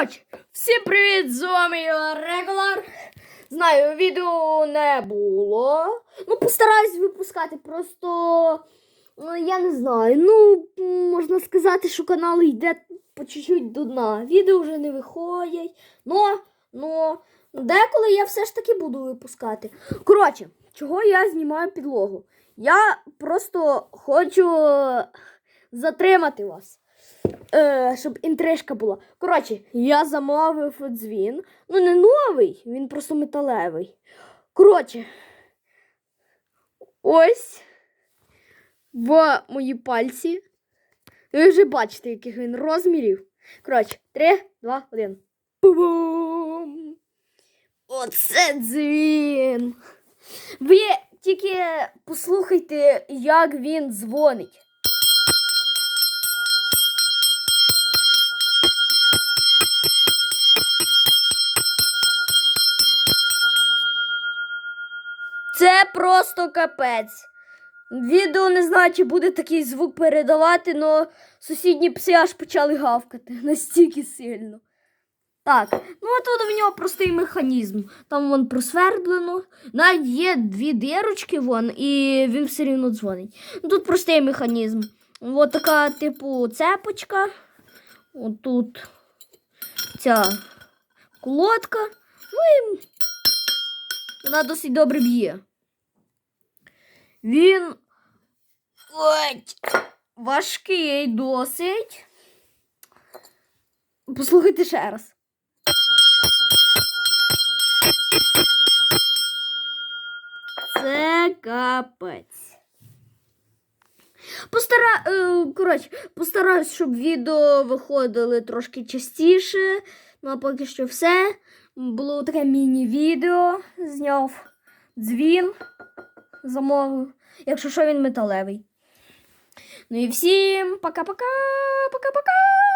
Коротше, всім привіт! З вами Регулар. Знаю, відео не було. Ну, постараюсь випускати. Просто ну, я не знаю. Ну, можна сказати, що канал йде по чуть-чуть до дна. Відео вже не виходять. Но, но, деколи я все ж таки буду випускати. Коротше, чого я знімаю підлогу? Я просто хочу затримати вас е, щоб інтрижка була. Коротше, я замовив дзвін. Ну, не новий, він просто металевий. Коротше, ось в мої пальці. Ви вже бачите, яких він розмірів. Коротше, 3, 2, 1. Бум! Оце дзвін. Ви тільки послухайте, як він дзвонить. Це просто капець. Відео не знаю, чи буде такий звук передавати, але сусідні пси аж почали гавкати настільки сильно. Так, ну а тут в нього простий механізм. Там вон просвердлено. Навіть є дві дирочки вон, і він все рівно дзвонить. Ну, Тут простий механізм. Ось така, типу, цепочка. От тут ця колодка. Ну і вона досить добре б'є. Він важкий досить. Послухайте ще раз. Це капець. Постара... е, коротше, постараюсь, щоб відео виходили трошки частіше. Ну а поки що все. Було таке міні-відео. Зняв дзвін, замовив. Якщо що, він металевий. Ну і всім пока-пока, пока-пока.